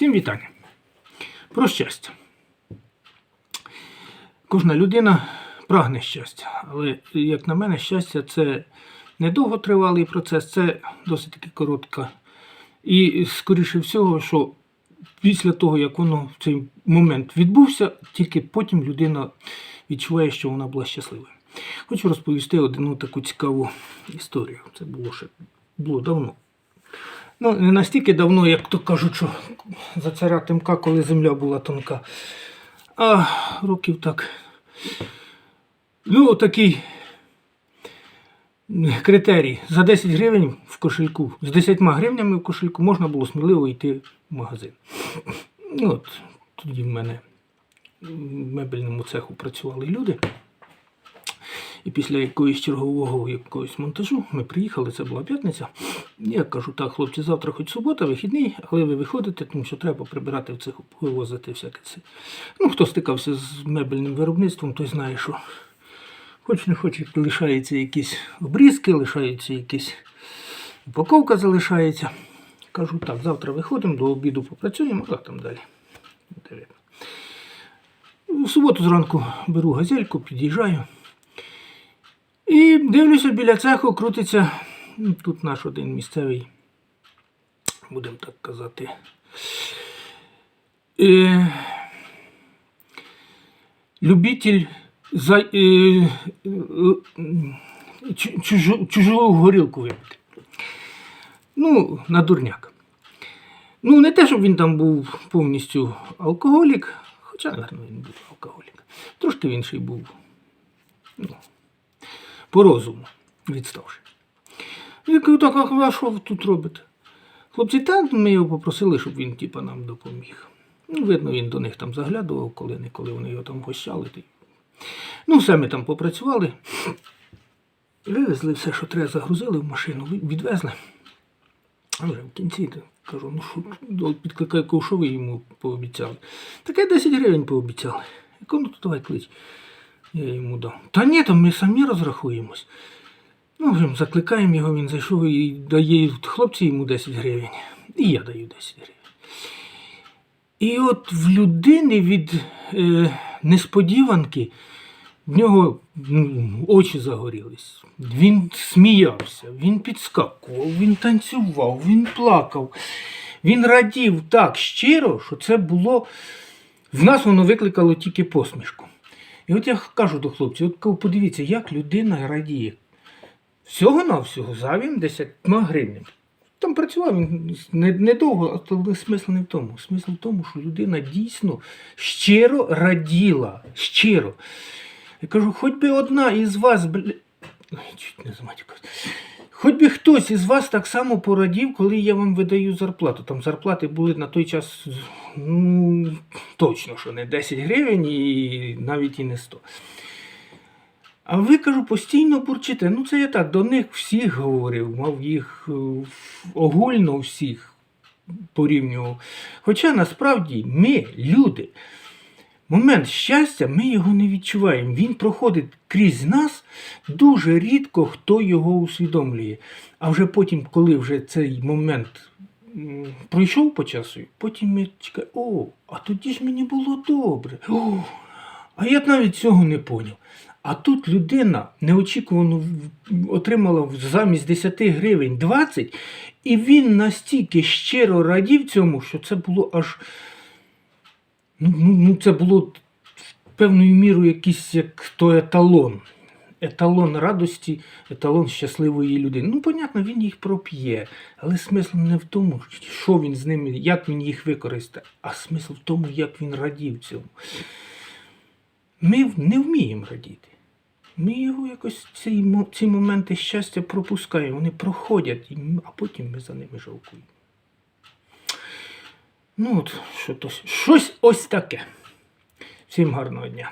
Всім вітання. Про щастя. Кожна людина прагне щастя, але, як на мене, щастя це не довготривалий процес, це досить таки коротка. І, скоріше всього, що після того, як воно в цей момент відбувся, тільки потім людина відчуває, що вона була щасливою. Хочу розповісти одну таку цікаву історію. Це було ще було давно. Ну, не настільки давно, як то кажуть, що за царя Тимка, коли земля була тонка. А років так. Ну, такий критерій. За 10 гривень в кошельку, з 10 гривнями в кошельку можна було сміливо йти в магазин. Ну, от, тоді в мене в мебельному цеху працювали люди. І після якоїсь чергового якогось монтажу ми приїхали, це була п'ятниця. Я кажу, так, хлопці, завтра хоч субота, вихідний, але ви виходите, тому що треба прибирати в цеху, вивозити всяке це. Ну, хто стикався з мебельним виробництвом, той знає, що хоч не хоч лишаються якісь обрізки, лишаються якісь упаковка залишається. Кажу, так, завтра виходимо, до обіду попрацюємо, а там далі. В суботу зранку беру газельку, під'їжджаю. Дивлюся, біля цеху крутиться ну, тут наш один місцевий, будемо так казати. Е, любитель за, е, е, чужу, чужу горілку випити. Ну, на дурняк. Ну, не те, щоб він там був повністю алкоголік, хоча, напевно, він був алкоголік. Трошки він ще й був ну, по розуму відставши. Я кажу, так, а що ви тут робите? Хлопці, так, ми його попросили, щоб він типа, нам допоміг. Ну, видно, він до них там заглядував, коли не коли вони його там гощали. Ну, все ми там попрацювали. Вивезли все, що треба, загрузили в машину, відвезли. А вже в кінці кажу, ну що, ну, підкликаю, що ви йому пообіцяли. Таке 10 гривень пообіцяли. Я кажу, ну давай клич. Я йому дав. Та ні, там ми самі розрахуємось. Ну, вже закликаємо його, він зайшов і дає хлопці йому 10 гривень. І я даю 10 гривень. І от в людини від е, несподіванки в нього ну, очі загорілись. Він сміявся, він підскакував, він танцював, він плакав. Він радів так щиро, що це було. В нас воно викликало тільки посмішку. І от я кажу до хлопців, от подивіться, як людина радіє. Всього-навсього за він 10 гривень. Там працював він не- недовго, але смисл не в тому. Смисл в тому, що людина дійсно щиро раділа. Щиро. Я кажу, хоч би одна із вас, бля... Чуть не. Хоч би хтось із вас так само порадів, коли я вам видаю зарплату. Там зарплати були на той час, ну, точно, що не 10 гривень і навіть і не 100. А ви кажу, постійно бурчите. Ну, це я так до них всіх говорив, мав їх е, огульно всіх порівнював. Хоча насправді ми, люди, момент щастя, ми його не відчуваємо. Він проходить крізь нас, дуже рідко хто його усвідомлює. А вже потім, коли вже цей момент пройшов по часу, потім ми чекаємо, о, а тоді ж мені було добре. О, а я навіть цього не поняв. А тут людина неочікувано отримала замість 10 гривень 20, і він настільки щиро радів цьому, що це було аж. Ну, ну, ну це було певною мірою якийсь як то еталон. Еталон радості, еталон щасливої людини. Ну, понятно, він їх проп'є, але смисл не в тому, що він з ними, як він їх використає, а смисл в тому, як він радів цьому. Ми не вміємо радіти. Ми його якось ці, ці моменти щастя пропускаємо, вони проходять, а потім ми за ними жалкуємо. Ну от, що то, щось ось таке. Всім гарного дня.